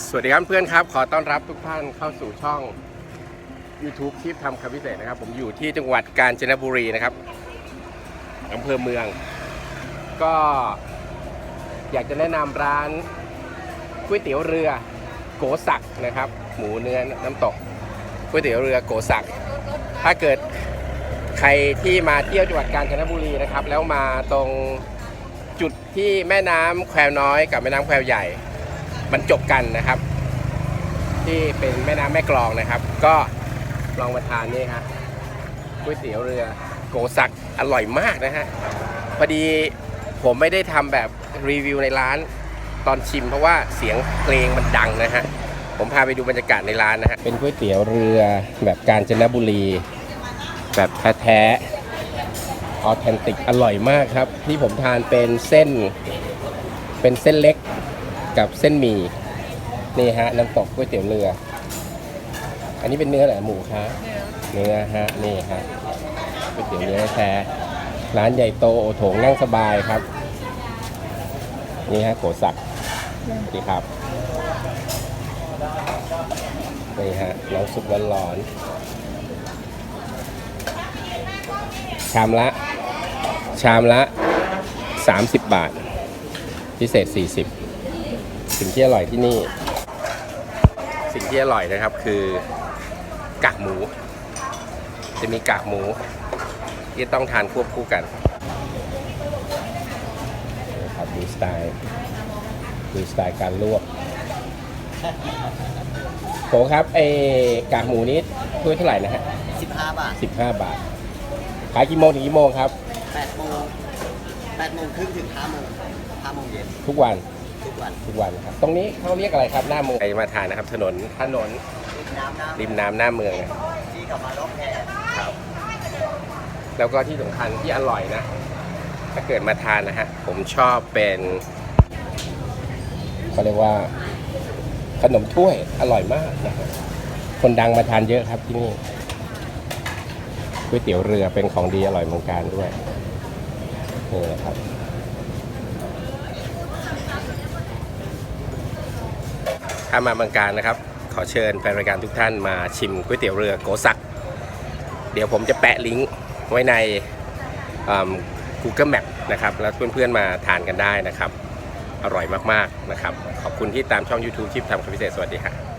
สวัสดีครับเพื่อนครับ ขอต้อนรับทุกท่านเข้าสู่ช่อง YouTube ที่ทำคำพิเศษนะครับ ผมอยู่ที่จังหวัดกาญจนบุรีนะครับอำเภอเมือง ก็อยากจะแนะนำร้านก๋วยเตี๋ยวเรือโกสักนะครับ หมูเนื้อน้ำตกก๋วยเตี๋ยวเรือโกสักถ้าเกิดใครที่มาเที่ยวจังหวัดกาญจนบุรีนะครับ แล้วมาตรงจุดที่แม่น้ำแควน้อยกับแม่น้ำแควใหญ่ บรรจบกันนะครับ ที่เป็นแม่น้ำแม่กลองนะครับ ก็ลองมาทานนี่ฮะก๋วยเตี๋ยวเรือโกสักอร่อยมากนะฮะพอดีผมไม่ได้ทำแบบรีวิวในร้านตอนชิมเพราะว่าเสียงเพลงมันดังนะฮะ ผมพาไปดูบรรยากาศในร้านนะฮะ เป็นก๋วยเตี๋ยวเรือแบบกาญจนบุรี แบบแท้ๆออเทนติกอร่อยมากครับ ที่ผมทานเป็นเส้น เป็นเส้นเล็ก กับเส้นหมี่นี่ฮะน้ำตกก๋วยเตี๋ยวเรือ อันนี้เป็นเนื้อเหรอหมูคะเนื้อฮะนี่ฮะก๋วยเตี๋ยวเนื้อแท้ร้านใหญ่โตโอโถงนั่งสบายครับ นี่ฮะโกสักสวัสดีครับนี่ฮะน้ำซุปร้อนๆชามละ ชามละ 30 บาท พิเศษ 40 สิ่งที่อร่อยที่นี่ สิ่งที่อร่อยนะครับคือกากหมู จะมีกากหมู ที่ต้องทานควบคู่กันครับดูสไตล์ดูสไตล์การลวกโหครับไอ้กากหมูนี้ถ้วยเท่าไหร่นะฮะ15บาท15บาท ขายกี่โมงถึงกี่โมงครับ8โมง8โมงครึ่งถึง5โมง5โมงเย็นทุกวัน ทุกวันทุกวันนะครับ ตรงนี้เขาเรียกอะไรครับหน้าเมืองใครมาทานนะครับ ถนนถนนน้ำน้ำริมน้ำหน้าเมืองนะที่กลับมาล็อกแอร์ครับแล้วก็ที่สำคัญที่อร่อยนะ ถ้าเกิดมาทานนะฮะผมชอบเป็นเขาเรียกว่าขนมถ้วยอร่อยมากนะครับคนดังมาทานเยอะครับที่นี่ก๋วยเตี๋ยวเรือเป็นของดีอร่อยเมืองการด้วยนี่นะครับ ถ้ามาบางการนะครับ ขอเชิญแฟนรายการทุกท่านมาชิมก๋วยเตี๋ยวเรือโกสัก เดี๋ยวผมจะแปะลิงก์ไว้ใน Google Map นะครับ แล้วเพื่อนๆมาทานกันได้นะครับ อร่อยมากๆนะครับ ขอบคุณที่ตามช่อง YouTube ชิปทำคำพิเศษสวัสดีครับ